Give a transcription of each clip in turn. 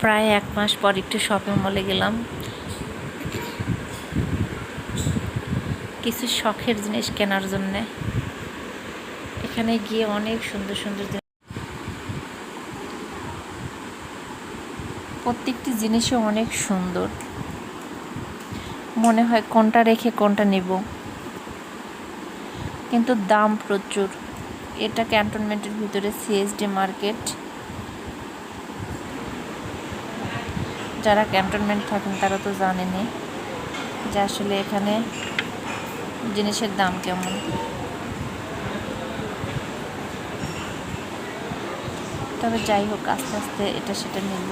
প্রায় এক মাস পর একটু শপিং মলে গেলাম। কিছু শখের জিনিস কেনার জন্যে। এখানে গিয়ে অনেক সুন্দর সুন্দর প্রত্যেকটি জিনিসই অনেক সুন্দর। মনে হয় কোনটা রেখে কোনটা নেব। কিন্তু দাম প্রচুর। এটা ক্যান্টনমেন্টের ভিতরে সিএসডি মার্কেট যারা ক্যান্টনমেন্ট থাকেন তারা তো জানেনি যে আসলে এখানে জিনিসের দাম কেমন। তবে যাই হোক, আস্তে আস্তে এটা সেটা নিব।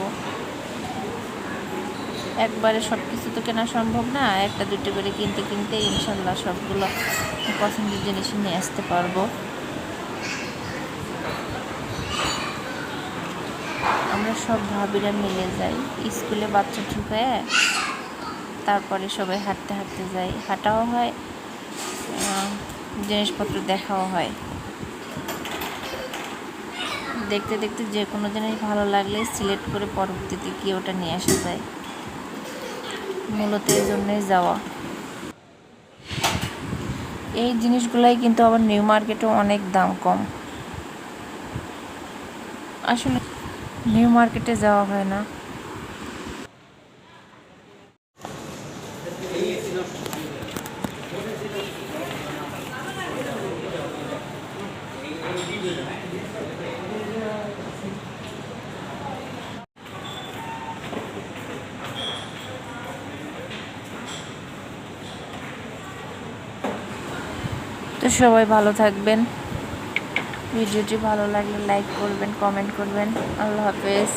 একবারে সব কিছু তো কেনা সম্ভব না, একটা দুটো করে কিনতে কিনতে ইনশাল্লাহ সবগুলো পছন্দের জিনিস নিয়ে আসতে পারব। আমরা সব ভাবিরা মিলে যাই। স্কুলে বাচ্চা ঢুকায় তারপরে সবাই হাঁটতে হাঁটতে যাই। হাঁটাও হয় জিনিসপত্র দেখাও হয়। দেখতে দেখতে যে কোনো জিনিস ভালো লাগলে সিলেক্ট করে পরবর্তীতে গিয়ে ওটা নিয়ে আসা যায়। মূলত এই জন্যই যাওয়া। এই জিনিসগুলাই কিন্তু আবার নিউ মার্কেটেও অনেক দাম কম। আসলে নিউ মার্কেটে যাওয়া হয় না। সবাই ভালো থাকবেন। ভিডিওটি ভালো লাগলে লাইক করবেন কমেন্ট করবেন। আল্লাহ হাফেজ।